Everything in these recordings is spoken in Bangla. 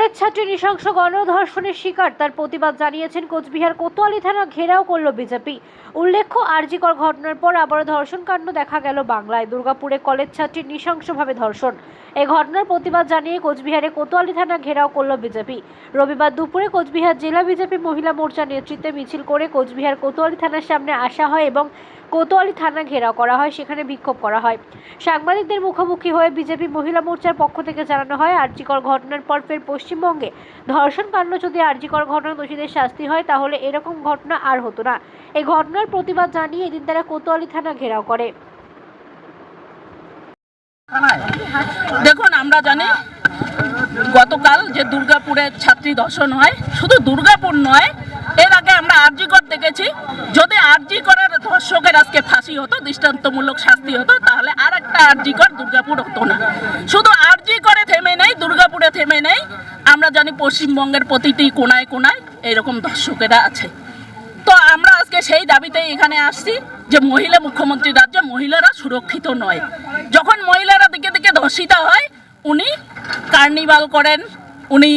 কলেজ ছাত্রী নৃশংস গণধর্ষণের শিকার। তার প্রতিবাদ জানিয়েছেন কোচবিহার কোতোয়ালি থানা ঘেরাও করল বিজেপি। উল্লেখ্য, আরজিকর ঘটনার পর আবারও ধর্ষণ কাণ্ড দেখা গেল বাংলায়। দুর্গাপুরে কলেজ ছাত্রীর নৃশংসভাবে ধর্ষণ। এই ঘটনার প্রতিবাদ জানিয়ে কোচবিহারে কোতোয়ালি থানা ঘেরাও করল বিজেপি। রবিবার দুপুরে কোচবিহার জেলা বিজেপি মহিলা মোর্চার নেতৃত্বে মিছিল করে কোচবিহার কোতোয়ালি থানার সামনে আসা হয় এবং কোতোয়ালি থানা ঘেরাও করা হয়, সেখানে বিক্ষোভ করা হয়। সাংবাদিকদের মুখোমুখি হয়ে বিজেপি মহিলা মোর্চার পক্ষ থেকে জানানো হয়, আরজিকর ঘটনার পর ফের পশ্চিমবঙ্গে ধর্ষণ কাণ্ড যদি আরজিকর ঘটনা দোষীদের শাস্তি হয়, তাহলে এরকম ঘটনা আর হতো না। এই ঘটনার প্রতিবাদ জানিয়ে এদিন তারা কোতোয়ালি থানা ঘেরাও করে। দেখুন, আমরা জানি গতকাল যে দুর্গাপুরে ছাত্রী ধর্ষণ হয়, শুধু দুর্গাপুর নয় আরজিকর দেখেছি। যদি আরজিকরের ধর্ষকের আজকে ফাঁসি হতো, দৃষ্টান্তমূলক শাস্তি হতো, তাহলে আর একটা আরজিকর দুর্গাপুর হতো না। শুধু আরজিকরে থেমে নেই, দুর্গাপুরে থেমে নেই। আমরা জানি পশ্চিমবঙ্গের প্রতিটি কোনায় কোনায় এরকম ধর্ষকেরা আছে। তো আমরা আজকে সেই দাবিতে এখানে আসছি যে মহিলা মুখ্যমন্ত্রী রাজ্যে মহিলারা সুরক্ষিত নয়। যখন মহিলারা দিকে দিকে ধর্ষিত হয়, উনি কার্নিভাল করেন, উনি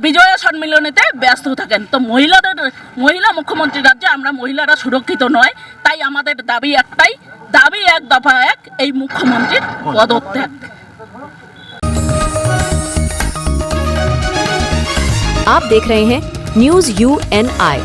বিজয়া সম্মিলনীতে ব্যস্ত থাকেন তো মহিলাদের মহিলা মুখ্যমন্ত্রী রাজ্যে আমরা মহিলারা সুরক্ষিত নয় তাই আমাদের দাবি একটাই দাবি এক দফা এক এই মুখ্যমন্ত্রীর পদত্যাগ आप देख रहे हैं न्यूज यू एन आई